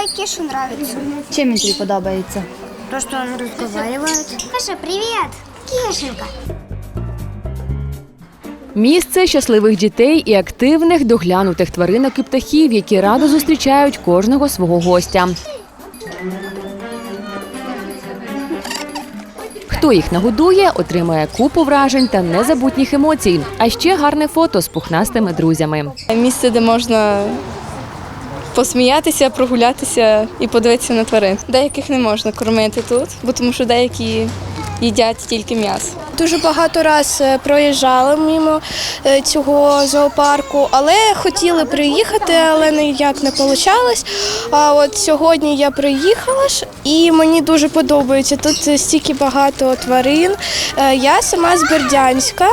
Ой, Кешу нравится. Чим він тобі подобається? То, что он разговаривает. Кеша, привет! Кешенька. Місце щасливих дітей і активних доглянутих тваринок і птахів, які радо зустрічають кожного свого гостя. Хто їх нагодує, отримає купу вражень та незабутніх емоцій, а ще гарне фото з пухнастими друзями. Місце, де можна посміятися, прогулятися і подивитися на тварин. Деяких не можна кормити тут, бо тому що деякі їдять тільки м'ясо. Дуже багато раз е, проїжджали мимо е, цього зоопарку, але хотіли приїхати, але ніяк не вийшло. А от сьогодні я приїхала ж і мені дуже подобається. Тут стільки багато тварин. Е, Я сама з Бердянська.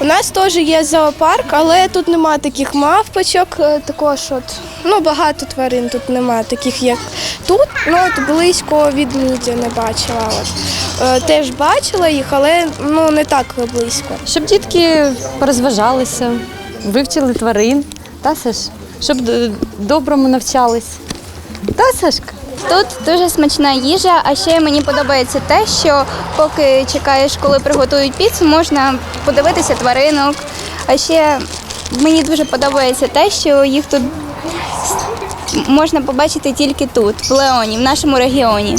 У нас теж є зоопарк, але тут немає таких мавпочок. е, Також от ну багато тварин тут немає, таких як тут. Ну от близько від люди не бачила. От. Е, Теж бачила їх, але ну не так близько. Щоб дітки порозважалися, вивчили тварин, та Саш? Щоб доброму навчались. Та, Сашка? Тут дуже смачна їжа, а ще мені подобається те, що поки чекаєш, коли приготують піцу, можна подивитися тваринок. А ще мені дуже подобається те, що їх тут можна побачити тільки тут, в Леоні, в нашому регіоні.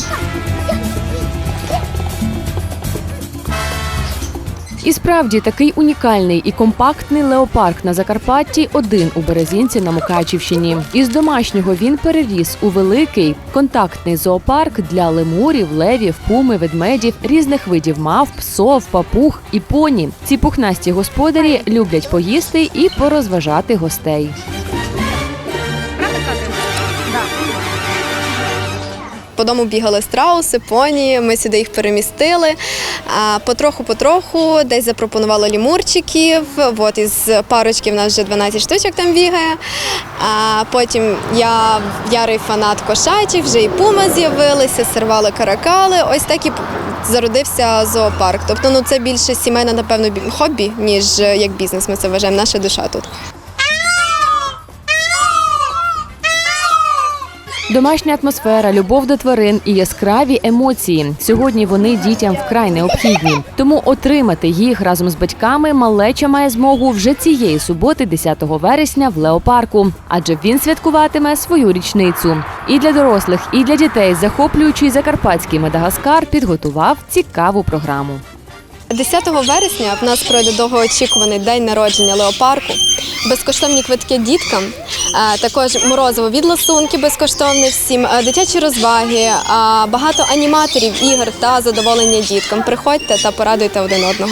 І справді такий унікальний і компактний леопарк на Закарпатті один у Березінці на Мукачівщині. Із домашнього він переріс у великий контактний зоопарк для лемурів, левів, пуми, ведмедів, різних видів мав, псов, папуг і поні. Ці пухнасті господарі люблять поїсти і порозважати гостей. По дому бігали страуси, поні. Ми сюди їх перемістили. Потроху-потроху десь запропонували лімурчиків. От із парочки в нас вже 12 штучок там бігає. А потім я ярий фанат кошатів, вже і пума з'явилися, сервали каракали. Ось так і зародився зоопарк. Тобто, ну це більше сімейне, напевно, хобі, ніж е, як бізнес. Ми це вважаємо. Наша душа тут. Домашня атмосфера, любов до тварин і яскраві емоції. Сьогодні вони дітям вкрай необхідні. Тому отримати їх разом з батьками малеча має змогу вже цієї суботи, 10 вересня, в Леопарку, адже він святкуватиме свою річницю. І для дорослих, і для дітей захоплюючий закарпатський Мадагаскар підготував цікаву програму. 10 вересня в нас пройде довгоочікуваний день народження леопарку. Безкоштовні квитки діткам, також морозиво від ласунки безкоштовне всім, дитячі розваги, багато аніматорів, ігор та задоволення діткам. Приходьте та порадуйте один одного.